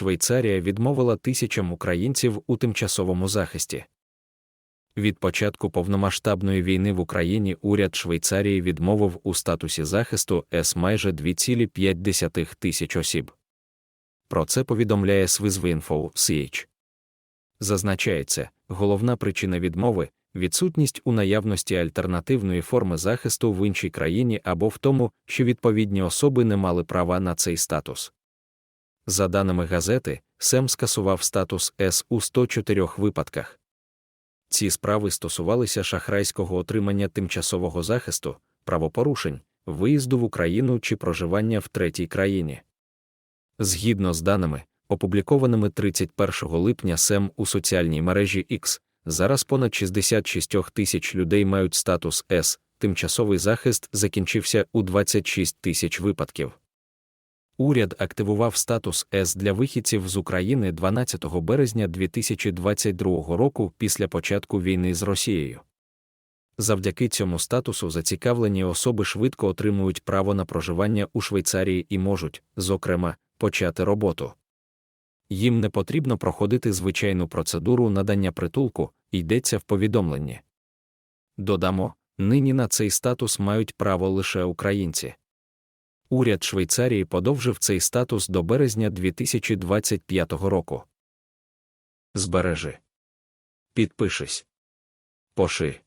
Швейцарія відмовила тисячам українців у тимчасовому захисті. Від початку повномасштабної війни в Україні уряд Швейцарії відмовив у статусі захисту С майже 2,5 тисяч осіб. Про це повідомляє Swisswinfo CH. Зазначається, головна причина відмови відсутність у наявності альтернативної форми захисту в іншій країні або в тому, що відповідні особи не мали права на цей статус. За даними газети, СЕМ скасував статус С у 104 випадках. Ці справи стосувалися шахрайського отримання тимчасового захисту, правопорушень, виїзду в Україну чи проживання в третій країні. Згідно з даними, опублікованими 31 липня СЕМ у соціальній мережі X, зараз понад 66 тисяч людей мають статус С, тимчасовий захист закінчився у 26 тисяч випадків. Уряд активував статус С для вихідців з України 12 березня 2022 року після початку війни з Росією. Завдяки цьому статусу зацікавлені особи швидко отримують право на проживання у Швейцарії і можуть, зокрема, почати роботу. Їм не потрібно проходити звичайну процедуру надання притулку, йдеться в повідомленні. Додамо, нині на цей статус мають право лише українці. Уряд Швейцарії подовжив цей статус до березня 2025 року. Збережи. Підпишись. Поши.